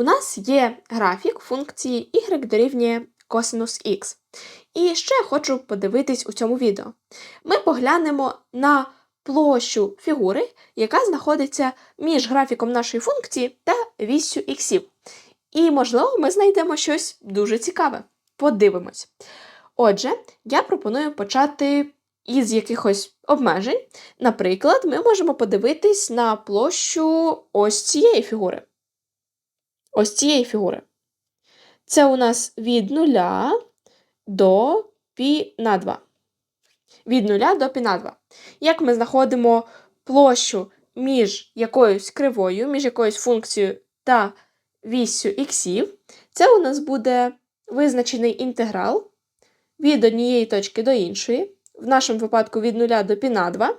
У нас є графік функції y дорівнює косинус х. І що я хочу подивитись у цьому відео? Ми поглянемо на площу фігури, яка знаходиться між графіком нашої функції та віссю іксів. І, можливо, ми знайдемо щось дуже цікаве. Подивимось. Отже, я пропоную почати із якихось обмежень. Наприклад, ми можемо подивитись на площу ось цієї фігури ось цієї фігури. Це у нас від 0 до пі на 2. Від 0 до пі на 2. Як ми знаходимо площу між якоюсь кривою, між якоюсь функцією та віссю іксів, це у нас буде визначений інтеграл від однієї точки до іншої, в нашому випадку від 0 до пі на 2,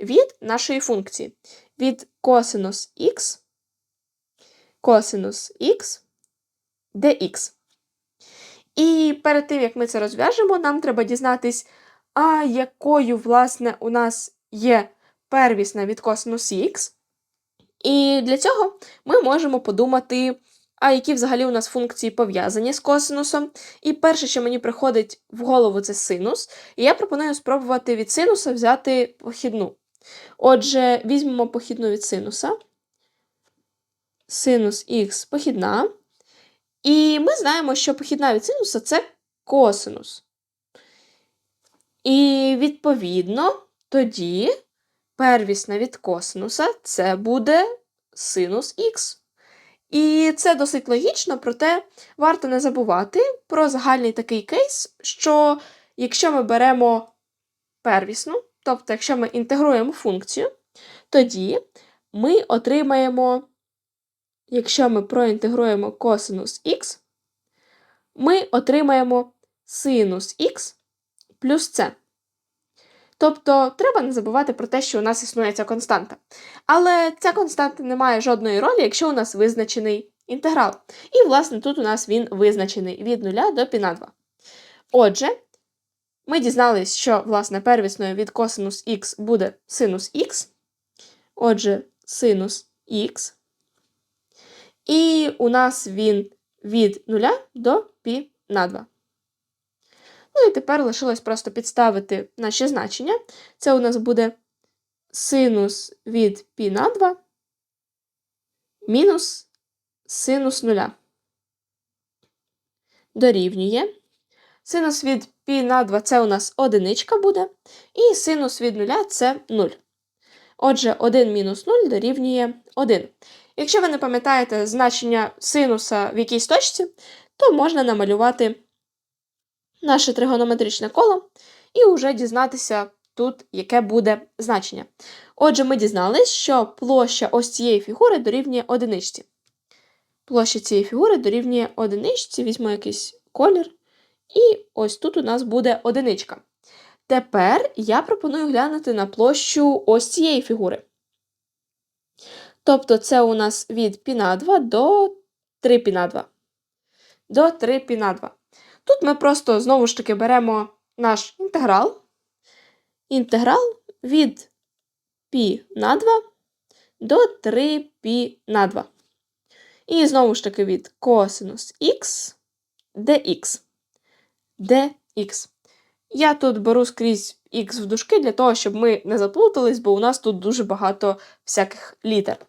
від нашої функції. Від косинус х косинус х dx. І перед тим, як ми це розв'яжемо, нам треба дізнатись, а якою, власне, у нас є первісна від косинус х. І для цього ми можемо подумати, а які взагалі у нас функції пов'язані з косинусом. І перше, що мені приходить в голову, це синус. І я пропоную спробувати від синуса взяти похідну. Отже, візьмемо похідну від синуса. Синус х похідна. І ми знаємо, що похідна від синуса це косинус. І, відповідно, тоді первісна від косинуса це буде синус х. І це досить логічно, проте варто не забувати про загальний такий кейс, що якщо ми беремо первісну, тобто, якщо ми інтегруємо функцію, тоді ми отримаємо, якщо ми проінтегруємо косинус х, ми отримаємо синус х плюс це. Тобто треба не забувати про те, що у нас існує ця константа. Але ця константа не має жодної ролі, якщо у нас визначений інтеграл. І, власне, тут у нас він визначений від 0 до π на 2. Отже, ми дізналися, що, власне, первісною від косинус х буде синус х. Отже, синус х. І у нас він від 0 до π на 2. Ну і тепер лишилось просто підставити наші значення. Це у нас буде синус від π на 2 мінус синус 0. Дорівнює. Синус від π на 2 це у нас одиничка буде, і синус від 0 це 0. Отже, 1 мінус 0 дорівнює 1. Якщо ви не пам'ятаєте значення синуса в якійсь точці, то можна намалювати наше тригонометричне коло і вже дізнатися тут, яке буде значення. Отже, ми дізналися, що площа ось цієї фігури дорівнює одиничці. Площа цієї фігури дорівнює одиничці, візьму якийсь колір. І ось тут у нас буде одиничка. Тепер я пропоную глянути на площу ось цієї фігури. Тобто це у нас від піна 2 до 3 піна 2. До 3 на 2. Тут ми просто знову ж таки беремо наш інтеграл. Інтеграл від π на 2 до 3π на 2. І знову ж таки від косинус х dx. dx. Я тут беру скрізь х в дужки для того, щоб ми не заплутались, бо у нас тут дуже багато всяких літер.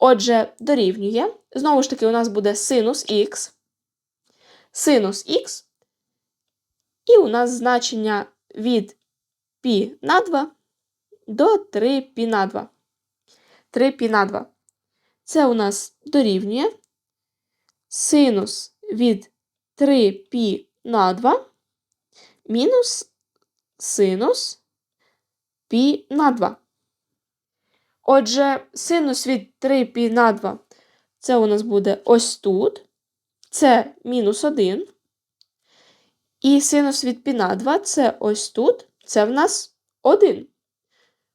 Отже, дорівнює. Знову ж таки, у нас буде синус х, синус х, і у нас значення від π на 2 до 3 π на 2. 3 π на 2. Це у нас дорівнює синус від 3 π на 2 мінус синус π на 2. Отже, синус від 3 π на 2 це у нас буде ось тут. Це мінус 1. І синус від π на 2 це ось тут. Це в нас 1.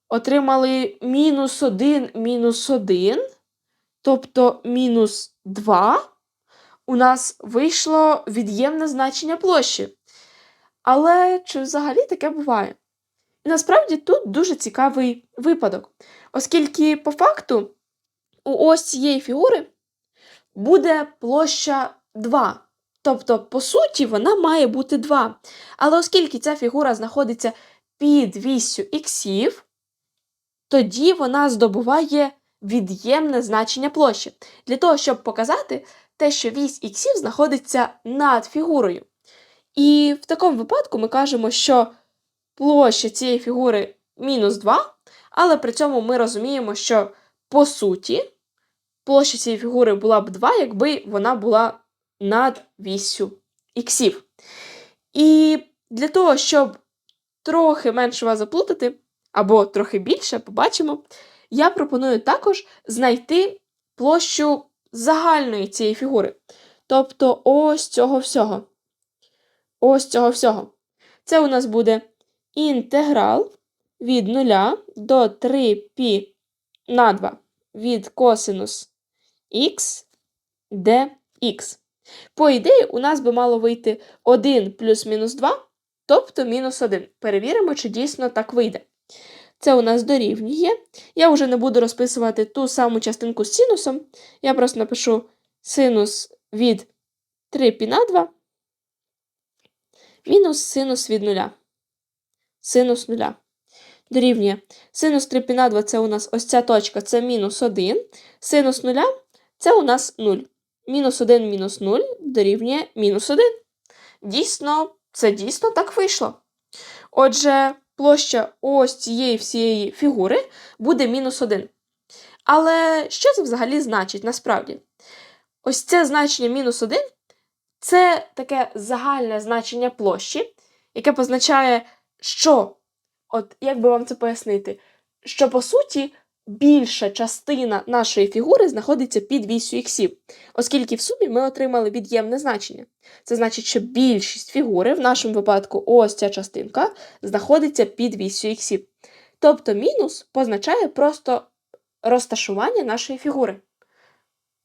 Отримали мінус 1, мінус 1, тобто мінус 2. У нас вийшло від'ємне значення площі. Але чи взагалі таке буває? Насправді тут дуже цікавий випадок, оскільки, по факту, у ось цієї фігури буде площа 2. Тобто, по суті, вона має бути 2. Але оскільки ця фігура знаходиться під вісю іксів, тоді вона здобуває від'ємне значення площі. Для того, щоб показати те, що вісь іксів знаходиться над фігурою. І в такому випадку ми кажемо, що площа цієї фігури мінус 2, але при цьому ми розуміємо, що по суті площа цієї фігури була б 2, якби вона була над віссю іксів. І для того, щоб трохи менше вас заплутати, або трохи більше, побачимо, я пропоную також знайти площу загальної цієї фігури. Тобто ось цього всього. Ось цього всього. Це у нас буде інтеграл від 0 до 3π на 2 від косинус х dx. По ідеї, у нас би мало вийти 1 плюс мінус 2, тобто мінус 1. Перевіримо, чи дійсно так вийде. Це у нас дорівнює. Я вже не буду розписувати ту саму частинку з синусом. Я просто напишу синус від 3π на 2 мінус синус від 0. Синус 0. Дорівнює. Синус 3π на 2 це у нас ось ця точка, це мінус 1. Синус 0 це у нас 0. Мінус 1 мінус 0 дорівнює мінус 1. Дійсно, це дійсно так вийшло. Отже, площа ось цієї всієї фігури буде мінус 1. Але що це взагалі значить насправді? Ось це значення мінус 1 це таке загальне значення площі, яке позначає, що, от як би вам це пояснити, що по суті більша частина нашої фігури знаходиться під вісю іксів, оскільки в сумі ми отримали від'ємне значення. Це значить, що більшість фігури, в нашому випадку, ось ця частинка, знаходиться під вісю іксів. Тобто мінус позначає просто розташування нашої фігури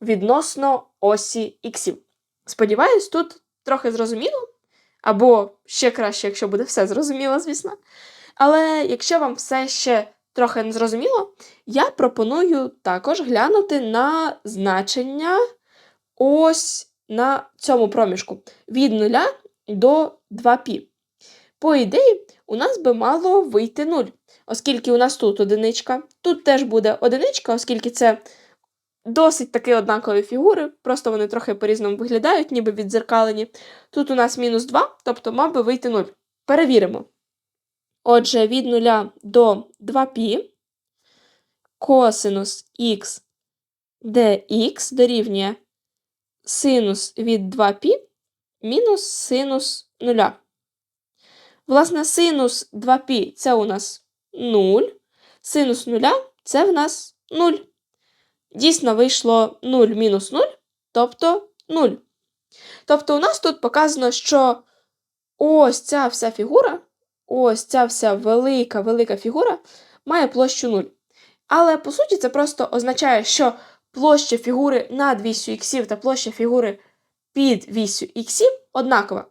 відносно осі іксів. Сподіваюсь, тут трохи зрозуміло, або ще краще, якщо буде все зрозуміло, звісно. Але якщо вам все ще трохи не зрозуміло, я пропоную також глянути на значення ось на цьому проміжку від 0 до 2π. По ідеї, у нас би мало вийти 0, оскільки у нас тут одиничка, тут теж буде одиничка, оскільки це досить таки однакові фігури, просто вони трохи по-різному виглядають, ніби відзеркалені. Тут у нас мінус 2, тобто мав би вийти 0. Перевіримо. Отже, від 0 до 2π косинус х dx дорівнює синус від 2π мінус синус 0. Власне, синус 2π це у нас 0, синус 0 це в нас 0. Дійсно вийшло 0 мінус 0, тобто 0. Тобто, у нас тут показано, що ось ця вся фігура, ось ця вся велика-велика фігура має площу 0. Але по суті, це просто означає, що площа фігури над вісю іксів та площа фігури під вісю іксів однакова.